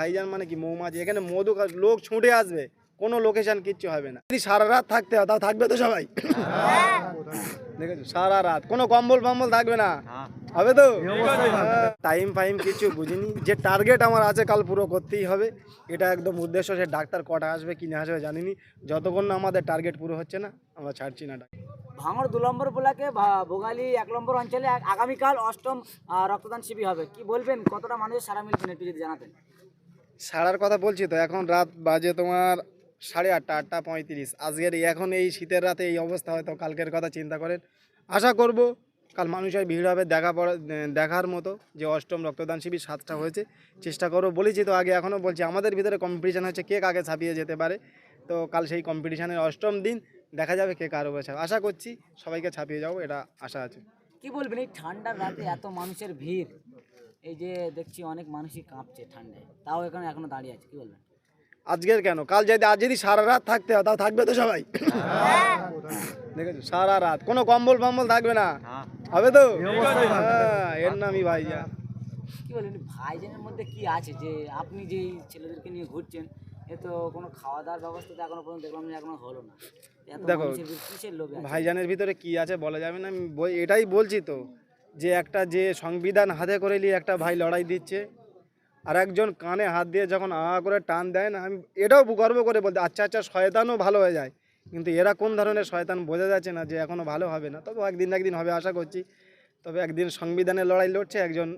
ভাইজান মানে কি মৌমাছি? এখানে মধু লোক ছুটে আসবে কোনো লোকেশন কিচ্ছু হবে না। যদি সারা রাত থাকতে হয় তাও থাকবে তো সবাই। দেখেছ? সারা রাত। কোনো কম্বল ফম্বল থাকবে না। হবে তো? টাইম ফাইম কিছু বুঝিনি। যে টার্গেট আমার আছে কাল পুরো করতেই হবে। এটা একদম উদ্দেশ্য সে ডাক্তার কটা আসবে কি না আসবে জানিনি। যতক্ষণ না আমাদের টার্গেট পুরো হচ্ছে না আমরা ছাড়ছি না ভাঙড় দু নম্বর ব্লকে ভা- ভোগালী এক নম্বর অঞ্চলে আগ- আগামীকাল অষ্টম রক্তদান শিবির হবে। কি বলবেন? কতটা মানুষের সারা মিলবেন একটু যদি জানাতেন। সারার কথা বলছি তো, এখন রাত বাজে তোমার সাড়ে আটটা আটটা পঁয়ত্রিশ। আজকের এখন এই শীতের রাতে এই অবস্থা হয়তো কালকের কথা চিন্তা করেন। আশা করব কাল মানুষের ভিড় হবে দেখা পড়া দেখার মতো যে অষ্টম রক্তদান শিবির সাতটা হয়েছে। চেষ্টা করো বলেছি তো আগে এখনও বলছি, আমাদের ভিতরে কম্পিটিশান হচ্ছে কে কাকে ছাপিয়ে যেতে পারে। তো কাল সেই কম্পিটিশানের অষ্টম দিন, দেখা যাবে কে কার উপরে আশা করছি সবাইকে ছাপিয়ে যাব, এটা আশা আছে। কি বলবেন এই ঠান্ডার রাতে এত মানুষের ভিড়? এই যে দেখছি অনেক মানুষই কাঁপছে ঠান্ডায়। তাও এখানে এখনও দাঁড়িয়ে আছে কি বলবেন? আজকের কেন? কাল যদি আজ যদি সারা রাত থাকতে হয় তাও থাকবে তো সবাই? দেখেছ? সারা রাত। কোনো কম্বল ফম্বল থাকবে না? হবে তো? হ্যাঁ, এর নামই ভাইজান। কি বলবেন ভাইজানের মধ্যে কি আছে যে আপনি যেই ছেলেদেরকে নিয়ে ঘুরছেন এ তো কোনো খাওয়া দাওয়ার ব্যবস্থা তো এখনও পর্যন্ত দেখলাম যে এখনও হলো না। দেখো? ভাইজানের ভিতরে কি আছে বলা যাবে না আমি এটাই বলছি তো যে একটা যে সংবিধান হাতে করে নিয়ে একটা ভাই লড়াই দিচ্ছে আর একজন কানে হাত দিয়ে যখন আ করে টান দেয় না আমি এটাও গর্ব করে বলতে আচ্ছা আচ্ছা শয়তানও ভালো হয়ে যায়। কিন্তু এরা কোন ধরনের শয়তান বোঝা যাচ্ছে না যে এখনও ভালো হবে না। তবে একদিন একদিন হবে আশা করছি তবে একদিন সংবিধানের লড়াই লড়ছে একজন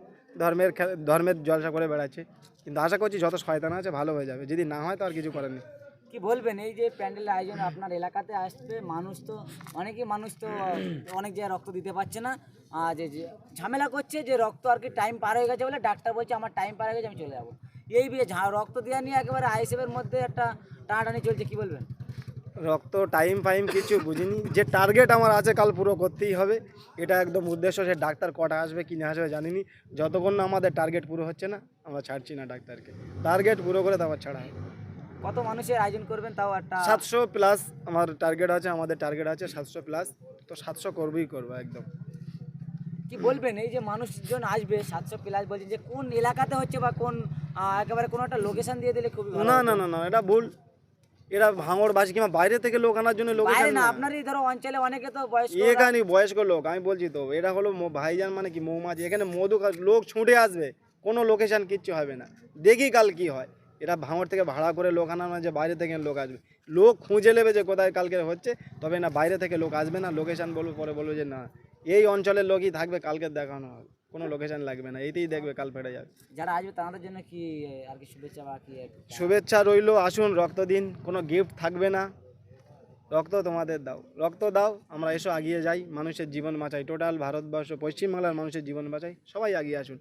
ধর্মের ধর্মের জলসা করে বেড়াচ্ছে। কিন্তু আশা করছি যত শয়তান আছে ভালো হয়ে যাবে যদি না হয় তো আর কিছু করার নেই। কি বলবেন? এই যে প্যান্ডেলের আয়োজন আপনার এলাকাতে আসবে মানুষ তো, অনেকেই মানুষ তো, অনেক জায়গায় রক্ত দিতে পারছে না। আর যে ঝামেলা করছে যে রক্ত আর কি টাইম পার হয়ে গেছে বলে ডাক্তার বলছে, আমার টাইম পার হয়ে গেছে, আমি চলে যাব। এই বিয়ে রক্ত দেওয়া নিয়ে একেবারে আইসিএফের মধ্যে একটা টানাটানি চলছে, কি বলবেন? রক্ত টাইম ফাইম কিছু বুঝিনি। যে টার্গেট আমার আছে, কাল পুরো করতেই হবে। এটা একদম উদ্দেশ্য, সে ডাক্তার কটা আসবে, কি না আসবে জানিনি। যতক্ষণ না আমাদের টার্গেট পুরো হচ্ছে না, আমরা ছাড়ছি না ডাক্তারকে। টার্গেট পুরো করে তারপর ছাড়া হবে। কত মানুষের আয়োজন করবেন তাও একটা সাতশো প্লাস আমার টার্গেট আছে আমাদের টার্গেট আছে সাতশো প্লাস তো সাতশো করবই করব একদম। কি বলবেন এই যে মানুষজন আসবে সাতশো প্লাস বলছেন যে কোন এলাকাতে হচ্ছে বা কোন একেবারে কোনো একটা লোকেশন দিয়ে দিলে খুবই না না না না এটা ভুল। এরা ভাঙড় বাসি কিংবা বাইরে থেকে লোক আনার জন্য লোক না আপনারই ধরো অঞ্চলে অনেকে তো বয়স্ক এখানে বয়স্ক লোক আমি বলছি তো এটা হলো ভাইজান মানে কি মৌমাছি। এখানে মধু লোক ছুটে আসবে কোনো লোকেশন কিচ্ছু হবে না। দেখি কাল কি হয়। এটা ভাঙড় থেকে ভাড়া করে লোক আনা না যে বাইরে থেকে লোক আসবে। লোক খুঁজে নেবে যে কোথায় কালকে হচ্ছে তবে না বাইরে থেকে লোক আসবে না লোকেশান বলব পরে বলব যে না। এই অঞ্চলের লোকই থাকবে কালকে দেখানো হবে। কোনো লোকেশন লাগবে না এইতেই দেখবে কাল ফেটে যাবে। যারা আসবে তাদের জন্য কি আর কি শুভেচ্ছা বা কি শুভেচ্ছা রইল আসুন রক্ত দিন কোনো গিফট থাকবে না। রক্ত তোমাদের দাও রক্ত দাও আমরা এসো আগিয়ে যাই মানুষের জীবন বাঁচাই। টোটাল ভারতবর্ষ পশ্চিমবাংলার মানুষের জীবন বাঁচাই সবাই আগিয়ে আসুন।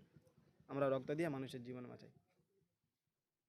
আমরা রক্ত দিয়ে মানুষের জীবন বাঁচাই।